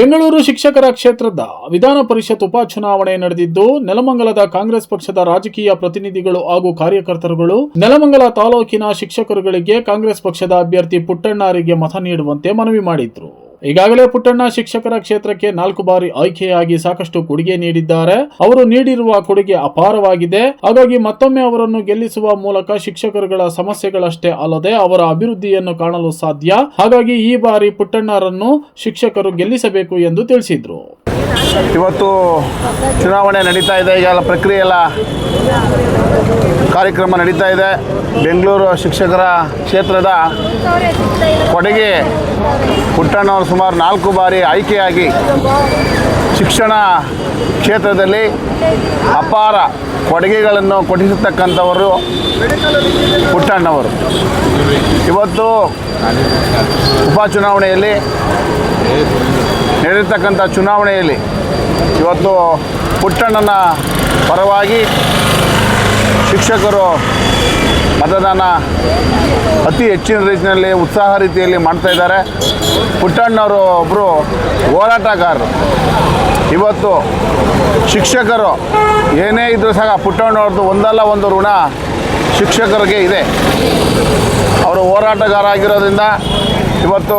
ಬೆಂಗಳೂರು ಶಿಕ್ಷಕರ ಕ್ಷೇತ್ರದ ವಿಧಾನ ಪರಿಷತ್ ಉಪಚುನಾವಣೆ ನಡೆದಿದ್ದು, ನೆಲಮಂಗಲದ ಕಾಂಗ್ರೆಸ್ ಪಕ್ಷದ ರಾಜಕೀಯ ಪ್ರತಿನಿಧಿಗಳು ಹಾಗೂ ಕಾರ್ಯಕರ್ತರುಗಳು ನೆಲಮಂಗಲ ತಾಲೂಕಿನ ಶಿಕ್ಷಕರುಗಳಿಗೆ ಕಾಂಗ್ರೆಸ್ ಪಕ್ಷದ ಅಭ್ಯರ್ಥಿ ಪುಟ್ಟಣ್ಣಾರಿಗೆ ಮತ ನೀಡುವಂತೆ ಮನವಿ ಮಾಡಿದ್ರು. ಈಗಾಗಲೇ ಪುಟ್ಟಣ್ಣ ಶಿಕ್ಷಕರ ಕ್ಷೇತ್ರಕ್ಕೆ ನಾಲ್ಕು ಬಾರಿ ಆಯ್ಕೆಯಾಗಿ ಸಾಕಷ್ಟು ಕೊಡುಗೆ ನೀಡಿದ್ದಾರೆ. ಅವರು ನೀಡಿರುವ ಕೊಡುಗೆ ಅಪಾರವಾಗಿದೆ. ಹಾಗಾಗಿ ಮತ್ತೊಮ್ಮೆ ಅವರನ್ನು ಗೆಲ್ಲಿಸುವ ಮೂಲಕ ಶಿಕ್ಷಕರುಗಳ ಸಮಸ್ಯೆಗಳಷ್ಟೇ ಅಲ್ಲದೆ ಅವರ ಅಭಿವೃದ್ಧಿಯನ್ನು ಕಾಣಲು ಸಾಧ್ಯ. ಹಾಗಾಗಿ ಈ ಬಾರಿ ಪುಟ್ಟಣ್ಣರನ್ನು ಶಿಕ್ಷಕರು ಗೆಲ್ಲಿಸಬೇಕು ಎಂದು ತಿಳಿಸಿದ್ರು. ಇವತ್ತು ಚುನಾವಣೆ ನಡೀತಾ ಇದೆ. ಈಗೆಲ್ಲ ಪ್ರಕ್ರಿಯೆ ಎಲ್ಲ ಕಾರ್ಯಕ್ರಮ ನಡೀತಾ ಇದೆ. ಬೆಂಗಳೂರು ಶಿಕ್ಷಕರ ಕ್ಷೇತ್ರದ ಕೊಡಗಿ ಪುಟ್ಟಣ್ಣವರು ಸುಮಾರು ನಾಲ್ಕು ಬಾರಿ ಆಯ್ಕೆಯಾಗಿ ಶಿಕ್ಷಣ ಕ್ಷೇತ್ರದಲ್ಲಿ ಅಪಾರ ಕೊಡುಗೆಗಳನ್ನು ಕೊಡಿಸತಕ್ಕಂಥವರು ಪುಟ್ಟಣ್ಣವರು ಇವತ್ತು ಉಪಚುನಾವಣೆಯಲ್ಲಿ ನಡೆಯತಕ್ಕಂಥ ಚುನಾವಣೆಯಲ್ಲಿ ಇವತ್ತು ಪುಟ್ಟಣ್ಣನ ಪರವಾಗಿ ಶಿಕ್ಷಕರು ಮತದಾನ ಅತಿ ಹೆಚ್ಚಿನ ರೀತಿಯಲ್ಲಿ ಉತ್ಸಾಹ ರೀತಿಯಲ್ಲಿ ಮಾಡ್ತಾ ಇದ್ದಾರೆ. ಪುಟ್ಟಣ್ಣವರು ಒಬ್ಬರು ಹೋರಾಟಗಾರರು. ಇವತ್ತು ಶಿಕ್ಷಕರು ಏನೇ ಇದ್ದರೂ ಸಹ ಪುಟ್ಟಣ್ಣವ್ರದ್ದು ಒಂದಲ್ಲ ಒಂದು ಋಣ ಶಿಕ್ಷಕರಿಗೆ ಇದೆ. ಅವರು ಹೋರಾಟಗಾರ ಆಗಿರೋದ್ರಿಂದ ಇವತ್ತು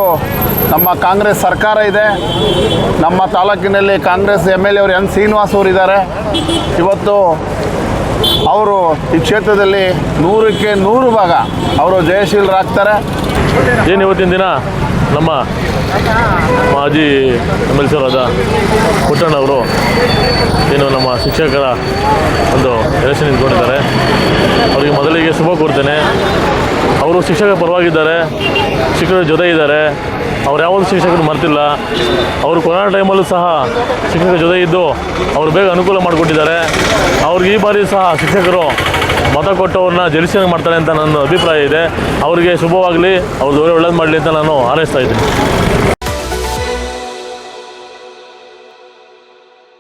ನಮ್ಮ ಕಾಂಗ್ರೆಸ್ ಸರ್ಕಾರ ಇದೆ. ನಮ್ಮ ತಾಲೂಕಿನಲ್ಲಿ ಕಾಂಗ್ರೆಸ್ ಎಂ ಎಲ್ ಎ ಅವರು ಎನ್ ಶ್ರೀನಿವಾಸ್ ಅವರು ಇದ್ದಾರೆ. ಇವತ್ತು ಅವರು ಈ ಕ್ಷೇತ್ರದಲ್ಲಿ ನೂರಕ್ಕೆ ನೂರು ಭಾಗ ಅವರು ಜಯಶೀಲರಾಗ್ತಾರೆ ಏನು ಇವತ್ತಿನ ದಿನ? ನಮ್ಮ ಮಾಜಿ ಎಂ ಎಲ್ ಸಿರಾದ ಪುಟ್ಟಣ್ಣವರು ಏನು ನಮ್ಮ ಶಿಕ್ಷಕರ ಒಂದು ಎಲೆಕ್ಷನ್ ನಿಂತ್ಕೊಂಡಿದ್ದಾರೆ ಅವರಿಗೆ ಮೊದಲಿಗೆ ಶುಭ ಕೋರ್ತೇನೆ ಅವರು ಶಿಕ್ಷಕರ ಪರವಾಗಿದ್ದಾರೆ, ಶಿಕ್ಷಕರ ಜೊತೆ ಇದ್ದಾರೆ. ಅವ್ರು ಯಾವೊಂದು ಶಿಕ್ಷಕರು ಮರ್ತಿಲ್ಲ. ಅವರು ಕೊರೋನಾ ಟೈಮಲ್ಲೂ ಸಹ ಶಿಕ್ಷಕರ ಜೊತೆ ಇದ್ದು ಅವರು ಬೇಗ ಅನುಕೂಲ ಮಾಡಿಕೊಟ್ಟಿದ್ದಾರೆ. ಅವ್ರಿಗೆ ಈ ಬಾರಿ ಸಹ ಶಿಕ್ಷಕರು ಮತ ಕೊಟ್ಟವ್ರನ್ನ ಜಲಸೇನೆ ಮಾಡ್ತಾರೆ ಅಂತ ನನ್ನ ಅಭಿಪ್ರಾಯ ಇದೆ. ಅವರಿಗೆ ಶುಭವಾಗಲಿ. ಒಳ್ಳೆ ಒಳ್ಳೇದು ಮಾಡಲಿ ಅಂತ ನಾನು ಹಾರೈಸ್ತಾ ಇದ್ದೀನಿ.